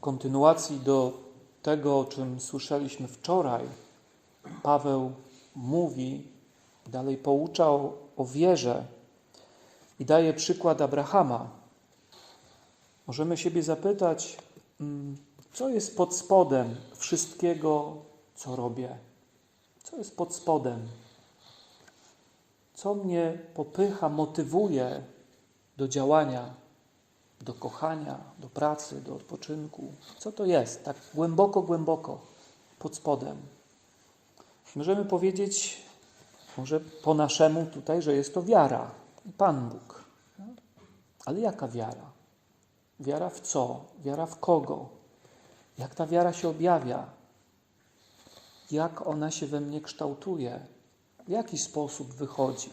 kontynuacji do tego, o czym słyszeliśmy wczoraj, Paweł mówi, dalej poucza o, o wierze i daje przykład Abrahama. Możemy siebie zapytać, mm, co jest pod spodem wszystkiego, co robię? Co jest pod spodem? Co mnie popycha, motywuje do działania, do kochania, do pracy, do odpoczynku? Co to jest? Tak głęboko, głęboko pod spodem. Możemy powiedzieć, może po naszemu tutaj, że jest to wiara. Pan Bóg. Ale jaka wiara? Wiara w co? Wiara w kogo? Jak ta wiara się objawia? Jak ona się we mnie kształtuje? W jaki sposób wychodzi?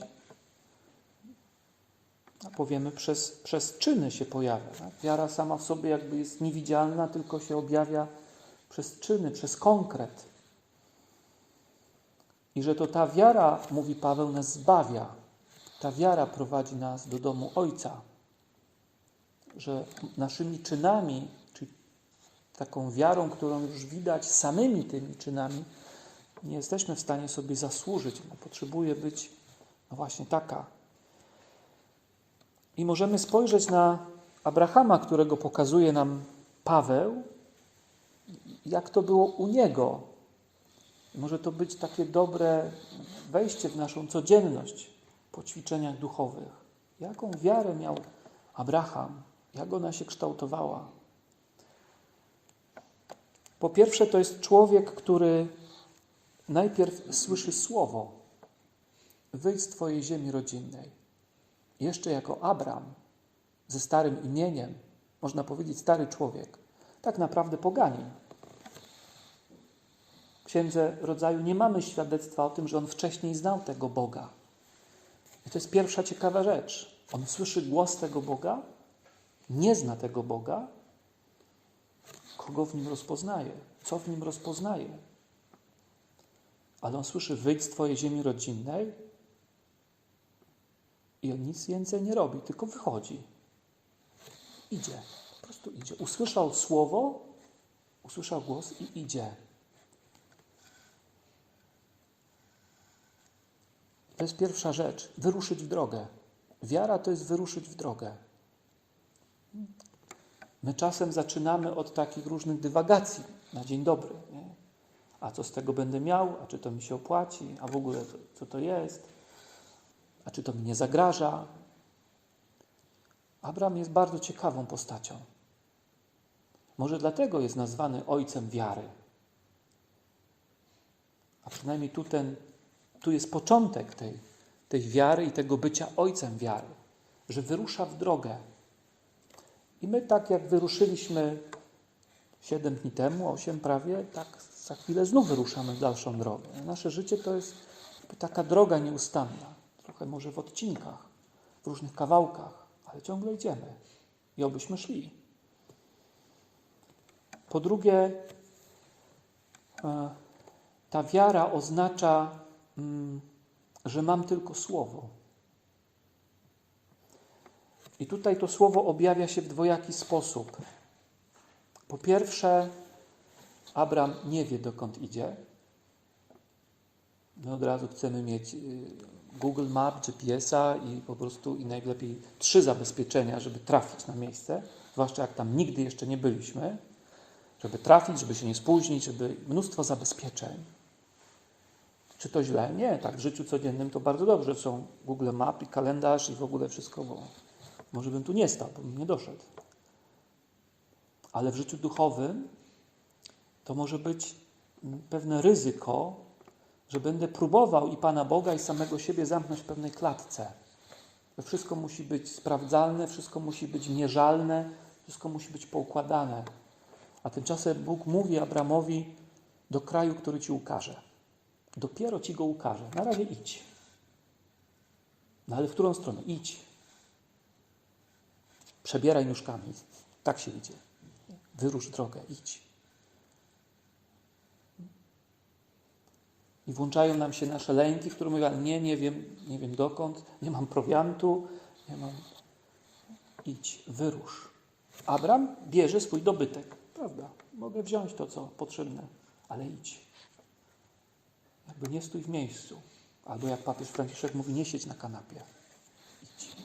Powiemy, przez, przez czyny się pojawia. Tak? Wiara sama w sobie jakby jest niewidzialna, tylko się objawia przez czyny, przez konkret. I że to ta wiara, mówi Paweł, nas zbawia. Ta wiara prowadzi nas do domu Ojca. Że naszymi czynami, czyli taką wiarą, którą już widać samymi tymi czynami, nie jesteśmy w stanie sobie zasłużyć. Ona potrzebuje być no właśnie taka. I możemy spojrzeć na Abrahama, którego pokazuje nam Paweł, jak to było u niego. Może to być takie dobre wejście w naszą codzienność po ćwiczeniach duchowych. Jaką wiarę miał Abraham? Jak ona się kształtowała? Po pierwsze, to jest człowiek, który najpierw słyszy słowo: Wyjdź z Twojej ziemi rodzinnej. Jeszcze jako Abram, ze starym imieniem, można powiedzieć stary człowiek, tak naprawdę poganin. W Księdze Rodzaju nie mamy świadectwa o tym, że on wcześniej znał tego Boga. I to jest pierwsza ciekawa rzecz. On słyszy głos tego Boga, nie zna tego Boga, kogo w nim rozpoznaje, co w nim rozpoznaje. Ale on słyszy: wyjdź z Twojej ziemi rodzinnej, i on nic więcej nie robi, tylko wychodzi. Idzie, po prostu idzie. Usłyszał słowo, usłyszał głos i idzie. To jest pierwsza rzecz. Wyruszyć w drogę. Wiara to jest wyruszyć w drogę. My czasem zaczynamy od takich różnych dywagacji na dzień dobry. Nie? A co z tego będę miał? A czy to mi się opłaci? A w ogóle to, co to jest? A czy to mi nie zagraża? Abraham jest bardzo ciekawą postacią. Może dlatego jest nazwany ojcem wiary. A przynajmniej tu, ten, tu jest początek tej, tej wiary i tego bycia ojcem wiary, że wyrusza w drogę. I my, tak jak wyruszyliśmy siedem dni temu, osiem prawie, tak za chwilę znów wyruszamy w dalszą drogę. Nasze życie to jest taka droga nieustanna trochę może w odcinkach, w różnych kawałkach, ale ciągle idziemy i obyśmy szli. Po drugie, e, ta wiara oznacza, mm, że mam tylko słowo. I tutaj to słowo objawia się w dwojaki sposób. Po pierwsze, Abram nie wie, dokąd idzie. My od razu chcemy mieć y, Google Map, GPS-a i po prostu i najlepiej trzy zabezpieczenia, żeby trafić na miejsce, zwłaszcza jak tam nigdy jeszcze nie byliśmy, żeby trafić, żeby się nie spóźnić, żeby mnóstwo zabezpieczeń. Czy to źle? Nie, tak w życiu codziennym to bardzo dobrze. Są Google Map i kalendarz i w ogóle wszystko, bo może bym tu nie stał, bo bym nie doszedł. Ale w życiu duchowym to może być pewne ryzyko, że będę próbował i Pana Boga, i samego siebie zamknąć w pewnej klatce. Że wszystko musi być sprawdzalne, wszystko musi być mierzalne, wszystko musi być poukładane. A tymczasem Bóg mówi Abramowi do kraju, który ci ukaże. Dopiero ci go ukaże. Na razie idź. No ale w którą stronę? Idź. Przebieraj nóżkami. Tak się idzie. Wyrusz drogę, idź. I włączają nam się nasze lęki, które mówią, nie, nie wiem, nie wiem dokąd, nie mam prowiantu, nie mam... Idź, wyrusz. Abram bierze swój dobytek. Prawda, mogę wziąć to, co potrzebne, ale idź. Jakby nie stój w miejscu. Albo jak papież Franciszek mówi, nie siedź na kanapie. Idź.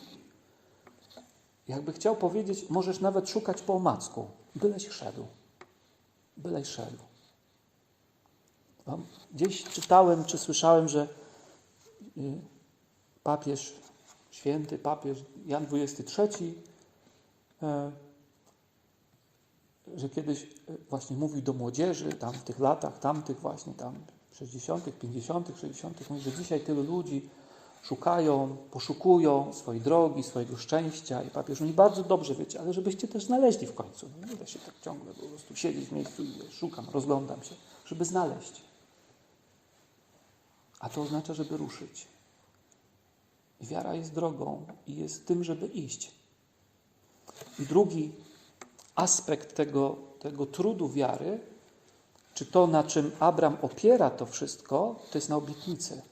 Jakby chciał powiedzieć, możesz nawet szukać po omacku, byleś szedł. Byleś szedł. Gdzieś czytałem, czy słyszałem, że y, papież, święty papież Jan XXIII, e, że kiedyś e, właśnie mówił do młodzieży, tam w tych latach, tamtych właśnie, tam 60., 50., 60., mówi, że dzisiaj tylu ludzi szukają, poszukują swojej drogi, swojego szczęścia i papież mówi, bardzo dobrze wiecie, ale żebyście też znaleźli w końcu. Nie da się tak ciągle po prostu siedzieć w miejscu i szukam, rozglądam się, żeby znaleźć. A to oznacza, żeby ruszyć. Wiara jest drogą i jest tym, żeby iść. I drugi aspekt tego, tego trudu wiary, czy to, na czym Abram opiera to wszystko, to jest na obietnicy.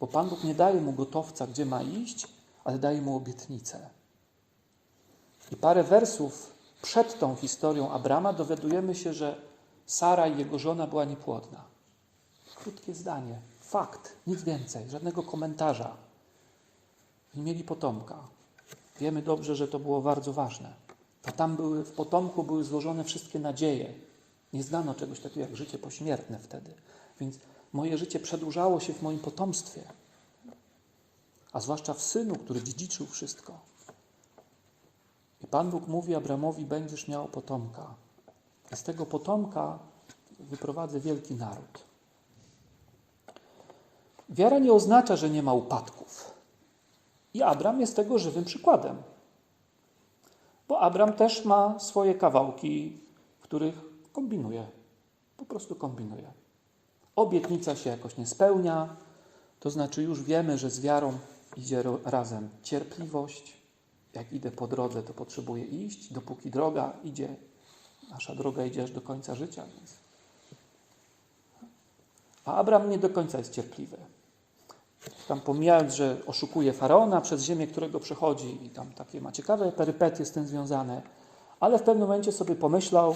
Bo Pan Bóg nie daje mu gotowca, gdzie ma iść, ale daje mu obietnicę. I parę wersów przed tą historią Abrama dowiadujemy się, że Sara jego żona była niepłodna. Krótkie zdanie. Fakt, nic więcej, żadnego komentarza. Nie mieli potomka. Wiemy dobrze, że to było bardzo ważne. To tam były, w potomku były złożone wszystkie nadzieje. Nie znano czegoś takiego jak życie pośmiertne wtedy. Więc moje życie przedłużało się w moim potomstwie. A zwłaszcza w synu, który dziedziczył wszystko. I Pan Bóg mówi Abramowi: Będziesz miał potomka. I z tego potomka wyprowadzę wielki naród. Wiara nie oznacza, że nie ma upadków. I Abram jest tego żywym przykładem. Bo Abram też ma swoje kawałki, w których kombinuje. Po prostu kombinuje. Obietnica się jakoś nie spełnia, to znaczy już wiemy, że z wiarą idzie razem cierpliwość. Jak idę po drodze, to potrzebuję iść, dopóki droga idzie, nasza droga idzie aż do końca życia. Więc. A Abram nie do końca jest cierpliwy. Tam pomijając, że oszukuje faraona przez ziemię, którego przechodzi, i tam takie ma ciekawe perypetie z tym związane, ale w pewnym momencie sobie pomyślał: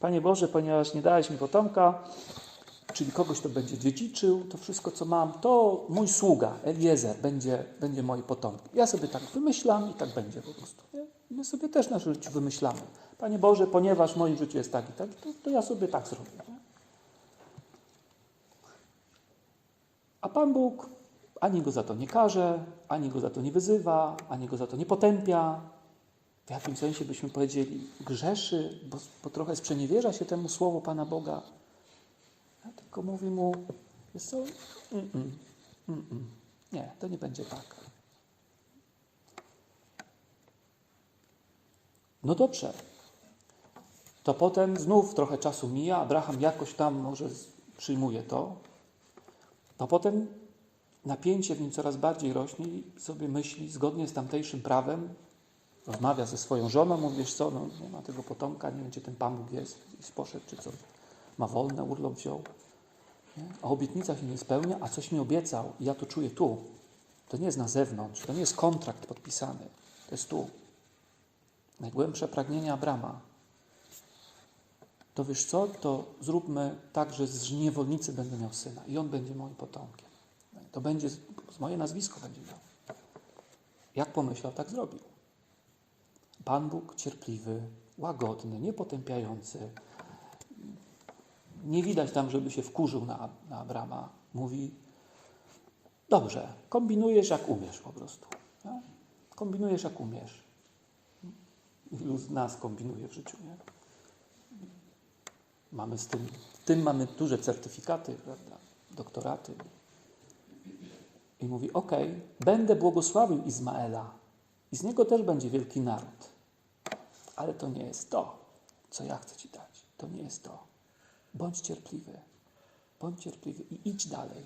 Panie Boże, ponieważ nie dałeś mi potomka, czyli kogoś, kto będzie dziedziczył to wszystko, co mam, to mój sługa, Eliezer, będzie, będzie moim potomkiem. Ja sobie tak wymyślam i tak będzie po prostu. Nie? My sobie też nasze życie wymyślamy. Panie Boże, ponieważ w moim życiu jest tak i tak, to, to ja sobie tak zrobię. Nie? A Pan Bóg ani go za to nie karze, ani go za to nie wyzywa, ani go za to nie potępia. W jakim sensie byśmy powiedzieli, grzeszy, bo, bo trochę sprzeniewierza się temu słowu Pana Boga. Ja tylko mówi mu, jest co? Mm -mm, mm nie, to nie będzie tak. No dobrze. To potem znów trochę czasu mija, Abraham jakoś tam może przyjmuje to. No potem napięcie w nim coraz bardziej rośnie i sobie myśli, zgodnie z tamtejszym prawem, rozmawia ze swoją żoną, mówi, wiesz co, no, nie ma tego potomka, nie wiem, ten Pan Bóg jest, gdzieś poszedł, czy coś, ma wolne, urlop wziął. Nie? A obietnica się nie spełnia, a coś mi obiecał i ja to czuję tu. To nie jest na zewnątrz, to nie jest kontrakt podpisany, to jest tu. Najgłębsze pragnienie Abrama. To wiesz co, to zróbmy tak, że z niewolnicy będę miał syna i on będzie moim potomkiem. To będzie, moje nazwisko będzie miał. Jak pomyślał, tak zrobił. Pan Bóg cierpliwy, łagodny, niepotępiający. Nie widać tam, żeby się wkurzył na, na Abrama. Mówi, dobrze, kombinujesz jak umiesz po prostu. No? Kombinujesz jak umiesz. Ilu z nas kombinuje w życiu, nie? Mamy z tym, w tym mamy duże certyfikaty, prawda? Doktoraty. I mówi: OK, będę błogosławił Izmaela, i z niego też będzie wielki naród. Ale to nie jest to, co ja chcę Ci dać. To nie jest to. Bądź cierpliwy. Bądź cierpliwy i idź dalej.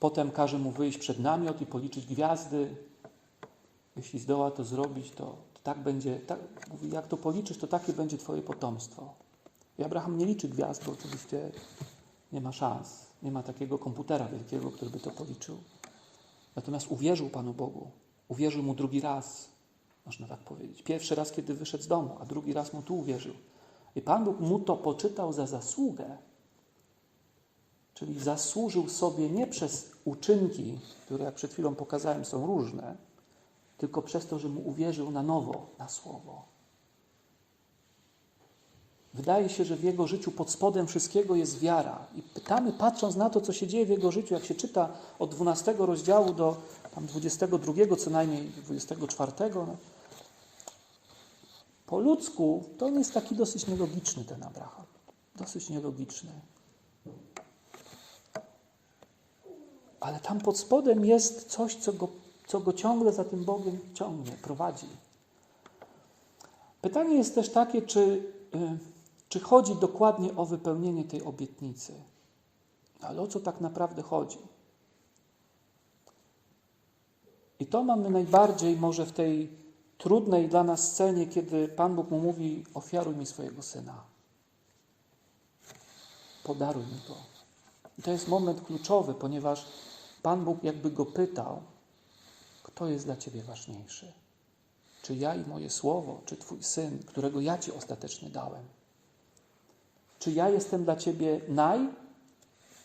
Potem każe mu wyjść przed namiot i policzyć gwiazdy. Jeśli zdoła to zrobić, to, tak będzie. Tak, mówi, jak to policzysz, to takie będzie Twoje potomstwo. I Abraham nie liczy gwiazd, bo oczywiście nie ma szans. Nie ma takiego komputera wielkiego, który by to policzył. Natomiast uwierzył Panu Bogu. Uwierzył Mu drugi raz. można tak powiedzieć. Pierwszy raz, kiedy wyszedł z domu, a drugi raz mu tu uwierzył. I Pan Bóg mu to poczytał za zasługę, czyli zasłużył sobie nie przez uczynki, które jak przed chwilą pokazałem są różne, tylko przez to, że mu uwierzył na nowo na słowo. Wydaje się, że w jego życiu pod spodem wszystkiego jest wiara. I pytamy, patrząc na to, co się dzieje w jego życiu, jak się czyta od 12 rozdziału do tam 22, co najmniej 24, no, po ludzku to on jest taki dosyć nielogiczny, ten Abraham. Dosyć nielogiczny. Ale tam pod spodem jest coś, co go, co go ciągle za tym Bogiem ciągnie, prowadzi. Pytanie jest też takie, czy, y, czy chodzi dokładnie o wypełnienie tej obietnicy. Ale o co tak naprawdę chodzi? I to mamy najbardziej może w tej trudnej dla nas scenie, kiedy Pan Bóg mu mówi: Ofiaruj mi swojego syna. Podaruj mi to. I to jest moment kluczowy, ponieważ Pan Bóg jakby go pytał, kto jest dla ciebie ważniejszy? Czy ja i moje słowo, czy twój syn, którego ja ci ostatecznie dałem? Czy ja jestem dla ciebie naj,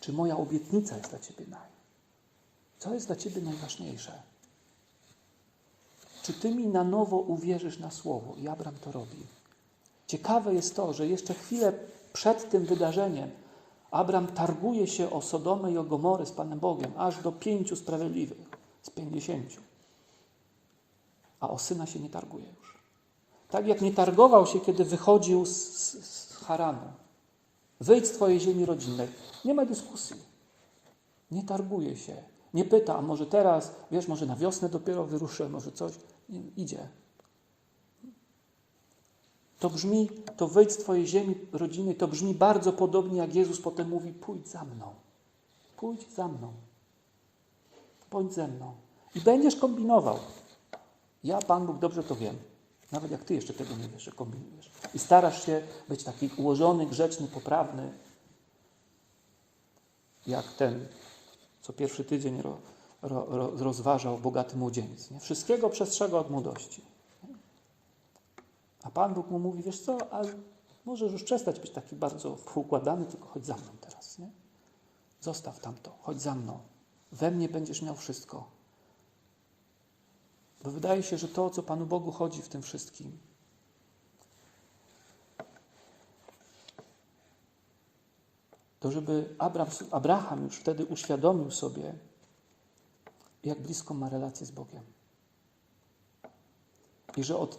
czy moja obietnica jest dla ciebie naj? Co jest dla ciebie najważniejsze? Czy ty mi na nowo uwierzysz na słowo? I Abram to robi. Ciekawe jest to, że jeszcze chwilę przed tym wydarzeniem Abram targuje się o Sodomę i o Gomory z Panem Bogiem, aż do pięciu sprawiedliwych z pięćdziesięciu. A o syna się nie targuje już. Tak jak nie targował się, kiedy wychodził z, z, z Haranu. Wyjdź z twojej ziemi rodzinnej. Nie ma dyskusji. Nie targuje się. Nie pyta, a może teraz, wiesz, może na wiosnę dopiero wyruszę, może coś. Idzie. To brzmi, to wyjdź z Twojej ziemi rodziny, to brzmi bardzo podobnie, jak Jezus potem mówi: pójdź za mną. Pójdź za mną. Bądź ze mną. I będziesz kombinował. Ja, Pan Bóg, dobrze to wiem. Nawet jak Ty jeszcze tego nie wiesz, że kombinujesz. I starasz się być taki ułożony, grzeczny, poprawny, jak ten, co pierwszy tydzień ro, ro, ro, rozważał bogaty młodzieniec. Nie? Wszystkiego przestrzega od młodości. A Pan Bóg mu mówi, wiesz co, ale możesz już przestać być taki bardzo poukładany, tylko chodź za mną teraz, nie? Zostaw tamto, chodź za mną. We mnie będziesz miał wszystko. Bo wydaje się, że to, o co Panu Bogu chodzi w tym wszystkim, to żeby Abraham, Abraham już wtedy uświadomił sobie, jak blisko ma relację z Bogiem. I że, od,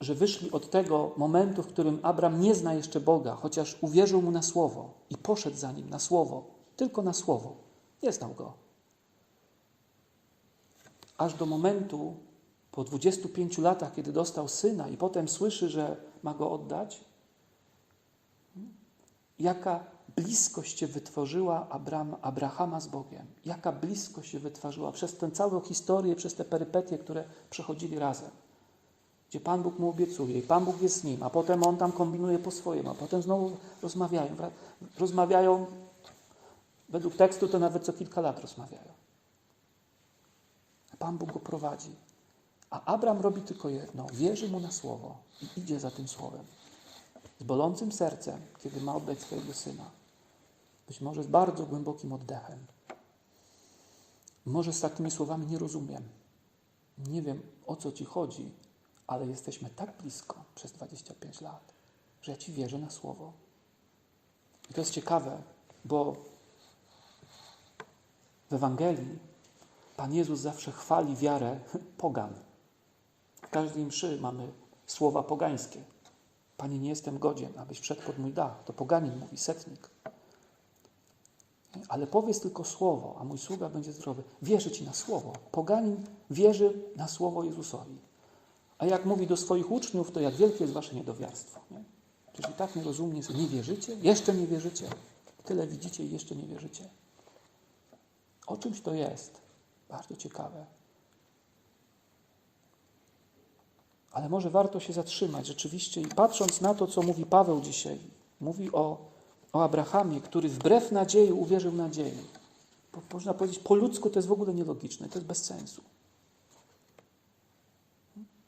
że wyszli od tego momentu, w którym Abraham nie zna jeszcze Boga, chociaż uwierzył mu na słowo i poszedł za nim na słowo, tylko na słowo. Nie znał go. Aż do momentu, po 25 latach, kiedy dostał syna i potem słyszy, że ma go oddać, jaka bliskość się wytworzyła Abrahama z Bogiem. Jaka bliskość się wytworzyła przez tę całą historię, przez te perypetie, które przechodzili razem. Gdzie Pan Bóg mu obiecuje i Pan Bóg jest z nim, a potem on tam kombinuje po swojemu, a potem znowu rozmawiają. Rozmawiają, według tekstu to nawet co kilka lat rozmawiają. Pan Bóg go prowadzi. A Abram robi tylko jedno: wierzy mu na słowo i idzie za tym słowem. Z bolącym sercem, kiedy ma oddać swojego syna. Być może z bardzo głębokim oddechem. Może z takimi słowami nie rozumiem. Nie wiem o co ci chodzi, ale jesteśmy tak blisko przez 25 lat, że ja ci wierzę na słowo. I to jest ciekawe, bo w Ewangelii Pan Jezus zawsze chwali wiarę pogan. W każdej mszy mamy słowa pogańskie. Panie, nie jestem godzien, abyś wszedł pod mój dach. To poganin mówi, setnik. Ale powiedz tylko słowo, a mój sługa będzie zdrowy. Wierzy ci na słowo. Poganin wierzy na słowo Jezusowi. A jak mówi do swoich uczniów, to jak wielkie jest wasze niedowiarstwo. Nie? Czyż i tak nierozumnie nie wierzycie? Jeszcze nie wierzycie. Tyle widzicie i jeszcze nie wierzycie. O czymś to jest. Bardzo ciekawe. Ale może warto się zatrzymać rzeczywiście i patrząc na to, co mówi Paweł dzisiaj, mówi o, o Abrahamie, który wbrew nadziei uwierzył nadziei. Bo, można powiedzieć, po ludzku to jest w ogóle nielogiczne, to jest bez sensu.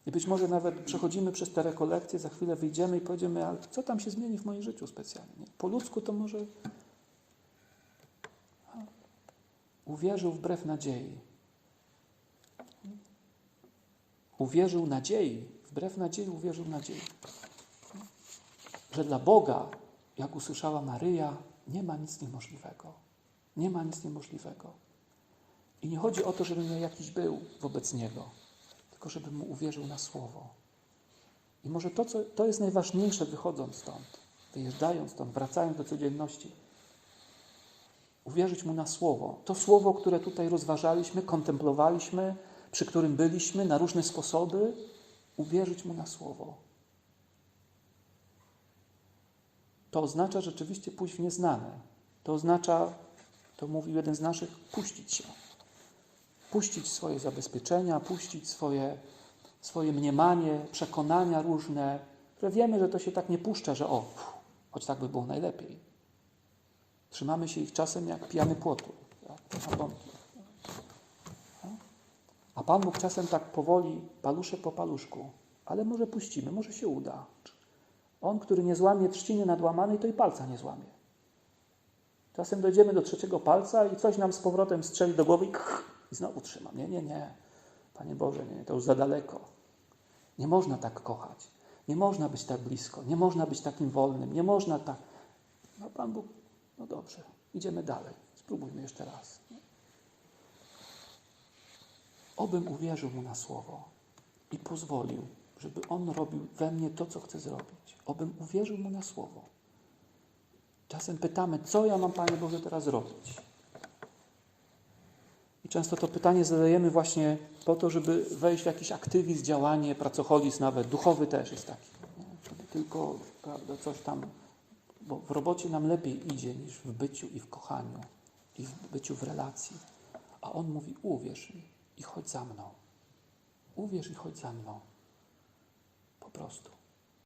I być może nawet przechodzimy przez te rekolekcje, za chwilę wyjdziemy i powiemy, ale co tam się zmieni w moim życiu specjalnie? Po ludzku to może uwierzył wbrew nadziei. Uwierzył nadziei, wbrew nadziei uwierzył nadziei. Że dla Boga, jak usłyszała Maryja, nie ma nic niemożliwego. Nie ma nic niemożliwego. I nie chodzi o to, żebym ja jakiś był wobec Niego, tylko żebym Mu uwierzył na Słowo. I może to, co, to jest najważniejsze wychodząc stąd, wyjeżdżając stąd, wracając do codzienności. Uwierzyć Mu na Słowo. To Słowo, które tutaj rozważaliśmy, kontemplowaliśmy, przy którym byliśmy na różne sposoby, uwierzyć Mu na Słowo. To oznacza rzeczywiście pójść w nieznane. To oznacza, to mówił jeden z naszych, puścić się. Puścić swoje zabezpieczenia, puścić swoje, swoje mniemanie, przekonania różne, które wiemy, że to się tak nie puszcza, że o, pff, choć tak by było najlepiej. Trzymamy się ich czasem jak pijany płotu. A Pan Bóg czasem tak powoli, paluszek po paluszku, ale może puścimy, może się uda. On, który nie złamie trzciny nadłamanej, to i palca nie złamie. Czasem dojdziemy do trzeciego palca i coś nam z powrotem strzeli do głowy i, i znowu trzyma. Nie, nie, nie. Panie Boże, nie, to już za daleko. Nie można tak kochać. Nie można być tak blisko. Nie można być takim wolnym. Nie można tak. No Pan Bóg, no dobrze, idziemy dalej. Spróbujmy jeszcze raz. Obym uwierzył Mu na słowo i pozwolił, żeby On robił we mnie to, co chce zrobić. Obym uwierzył Mu na słowo. Czasem pytamy, co ja mam, Panie Boże, teraz zrobić? I często to pytanie zadajemy właśnie po to, żeby wejść w jakiś aktywizm, działanie, pracoholizm nawet, duchowy też jest taki. Żeby tylko prawda, coś tam, bo w robocie nam lepiej idzie niż w byciu i w kochaniu, i w byciu w relacji. A On mówi, uwierz mi i chodź za mną. Uwierz i chodź za mną. Po prostu.